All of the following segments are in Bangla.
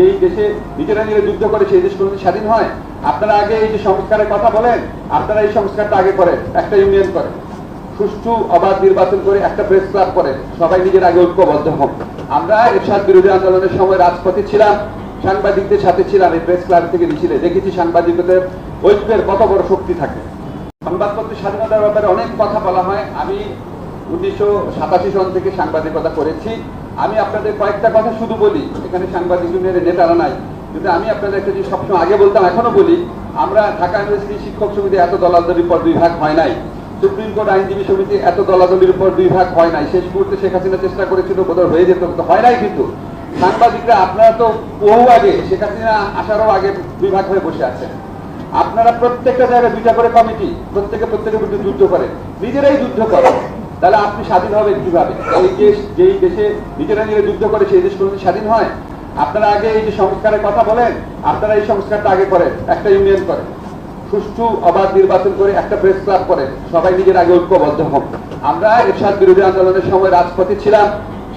যেই দেশে নিজেরা যুদ্ধ করে, সেই দেশ কোনোদিন স্বাধীন হয়? আপনারা আগে এই যে সংস্কারের কথা বলেন, আপনারা এই সংস্কারটা আগে করেন, একটা ইউনিয়ন করেন। সুষ্ঠু, অবাধ নির্বাচন করে একটা প্রেস ক্লাব করেন। সবাই নিজের আগে ঐক্যবদ্ধ হন আমরা এরশাদ বিরোধী আন্দোলনের সময় রাজপথে ছিলাম, সাংবাদিকদের সাথে ছিলাম, এই প্রেস ক্লাব থেকে মিছিলে। দেখেছি সাংবাদিকদের ঐক্যের কত বড় শক্তি থাকে। সংবাদপত্রের স্বাধীনতার ব্যাপারে অনেক কথা বলা হয়। আমি উনিশশো সাতাশি সন থেকে সাংবাদিকতা করেছি। আমি আপনাদের কয়েকটা কথা শুধু বলি, এখানে সাংবাদিক ইউনিয়নের নেতারা নাই, কিন্তু আমি আপনাদের একটা জিনিস সবসময় আগে বলতাম এখনও বলি, আমরা ঢাকা ইউনিভার্সিটি শিক্ষক সমিতি এত দলাদলির পর দুই ভাগ হয় নাই। সুপ্রিম কোর্ট আইনজীবী সমিতি এত দলাদলির উপর দুই ভাগ হয় নাই। শেষ মুহূর্তে শেখ হাসিনা চেষ্টা করেছিল, বোধহয় হয়ে যেত, কিন্তু হয় নাই কিন্তু। সাংবাদিকরা, আপনারা তো বহু আগে, শেখ হাসিনা আসারও আগে দুই ভাগ হয়ে বসে আছেন। আপনারা প্রত্যেকটা জায়গায় দুইটা করে কমিটি, প্রত্যেকে প্রত্যেকের বিরুদ্ধে যুদ্ধ করে নিজেরাই যুদ্ধ করে তাহলে আপনি স্বাধীন হবেন কীভাবে? এই দেশ, যেই দেশে নিজেরা নিজেরা যুদ্ধ করে সেই দেশ কোনোদিন স্বাধীন হয়? আপনারা আগে এই যে সংস্কারের কথা বলেন, আপনারা এই সংস্কারটা আগে করেন, একটা ইউনিয়ন করেন। সুষ্ঠু, অবাধ নির্বাচন করে একটা প্রেস ক্লাব করেন। সবাই নিজের আগে ঐক্যবদ্ধ হন আমরা এরশাদ বিরোধী আন্দোলনের সময় রাজপথে ছিলাম,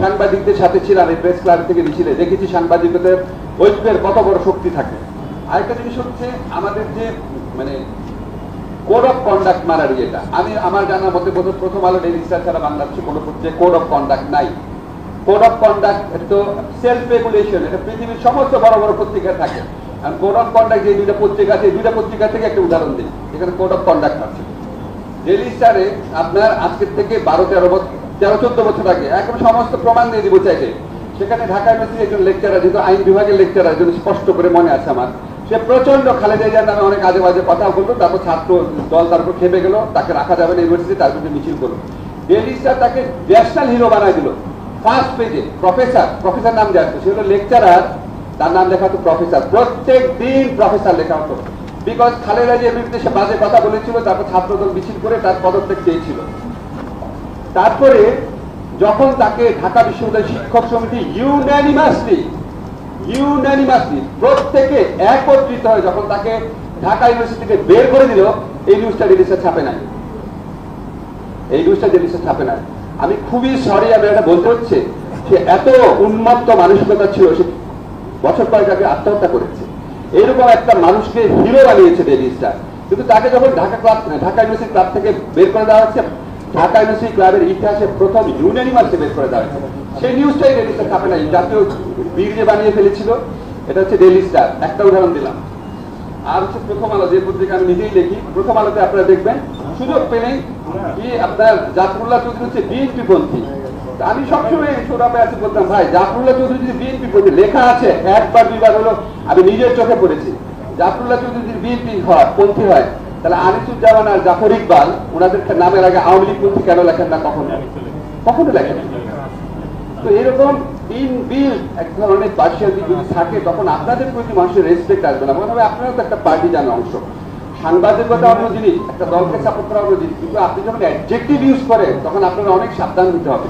সাংবাদিকদের সাথে ছিলাম, এই প্রেস ক্লাব থেকে মিছিলে। দেখেছি সাংবাদিকদের ঐক্যের কত বড় শক্তি থাকে। আরেকটা জিনিস হচ্ছে, আমাদের যে মানে কোড অফ কন্ডাক্ট মারার ইয়েটা আমি আমার জানার মতে বোধ প্রথম আলো ডেলি স্টার ছাড়া বাংলাদেশে কোনো পত্রিকায় কোড অফ কন্ডাক্ট নাই। কোড অফ কন্ডাক্ট এটা তো সেলফ রেগুলেশন এটা পৃথিবীর সমস্ত বড় বড় পত্রিকা থাকে। আর কোড অফ কন্ডাক্ট যে দুইটা পত্রিকা আছে, এই দুইটা পত্রিকা থেকে একটা উদাহরণ দিই। এখানে কোড অফ কন্ডাক্ট আছে। ডেলি স্টারে আপনার আজকের থেকে বারো, তেরো বছর তেরো, চোদ্দ বছর আগে এখন সমস্ত প্রমাণ দিয়ে দিব চাইলে সেখানে ঢাকা ইউনিভার্সিটি একজন লেকচারার যেহেতু আইন বিভাগের লেকচারার একজন স্পষ্ট করে মনে আছে আমার। সে প্রচণ্ড খালেদা জিয়ার নামে অনেক আজে বাজে কথা বলতো তারপর ছাত্র দল তারপর খেপে গেল, তাকে রাখা যাবে না ইউনিভার্সিটি তার বিরুদ্ধে মিছিল করল। ডেলি তাকে ন্যাশনাল হিরো বানায় দিল। ফার্স্ট পেজে প্রফেসর প্রফেসর নাম দেওয়া সে হলো লেকচারার তার নাম লেখা হতো প্রফেসর প্রত্যেক দিন প্রফেসর লেখা হতো। বিকজ খালেদা জিয়ার বিরুদ্ধে সে বাজে কথা বলেছিল, তারপর ছাত্রদল মিছিল করে তার পদত্যাগ চেয়েছিল। তারপরে যখন তাকে ঢাকা বিশ্ববিদ্যালয় শিক্ষক সমিতি ইউনানিমাসলি ইউনানিমাসলি প্রত্যেকে একত্রিত হয়ে যখন তাকে ঢাকা বের করে দিল, এই নিউজটা রিলিজে ছাপে নাই। এই নিউজটা রিলিজে ছাপে নাই। আমি খুবই সরি আমি এটা বলতে হচ্ছে সে এত উন্মত্ত মানসিকতা ছিল সে বছর কয়েক আগে আত্মহত্যা করেছে। এরকম একটা মানুষকে হিরো বানিয়েছে ডেলি কিন্তু তাকে যখন Dhaka club Dhaka university club থেকে বের করে দেওয়া হচ্ছে ঢাকা ইউনিভার্সিটি ক্লাবের ইতিহাসে প্রথম ইউনানিমাসে বের করে দেওয়া সেই নিউজটাই ডেলি স্টার ছাপে নাই জাতীয় বীর যে বানিয়ে ফেলেছিল। এটা হচ্ছে ডেলি স্টার একটা উদাহরণ দিলাম। আর হচ্ছে প্রথম আলো, যে পত্রিকা আমি নিজেই লিখি প্রথম আলোতে আপনারা দেখবেন, সুযোগ পেলেই কি আপনার জাফরুল্লাহ চৌধুরী হচ্ছে বিএনপি পন্থী। আমি সবসময় সৌরভে আছে, বলতাম, ভাই, জাফরুল্লাহ চৌধুরী যদি বিএনপি পন্থী, লেখা আছে একবার দুইবার হলো আমি নিজের চোখে পড়েছি। জাফরুল্লাহ চৌধুরী যদি বিএনপি হয়, পন্থী হয় তাহলে আনিসুজ্জামান আর জাফর ইকবাল ওনাদের নামের আগে আওয়ামী লীগ পন্থী কেন লেখেন না কখনো? কখনো লেখেন তো এরকম ইন বিল এক ধরনের পার্সিয়ালিটি যদি থাকে, তখন আপনাদের প্রতি মানুষের রেসপেক্ট আসবে না। মনে হবে আপনারা তো একটা পার্টি জানো অংশ। সাংবাদিকতা অন্য জিনিস, একটা দলকে সাপোর্ট করা অন্য জিনিস। কিন্তু আপনি যখন অ্যাডজেক্টিভ ইউজ করেন, তখন আপনারা অনেক সাবধান হতে হবে।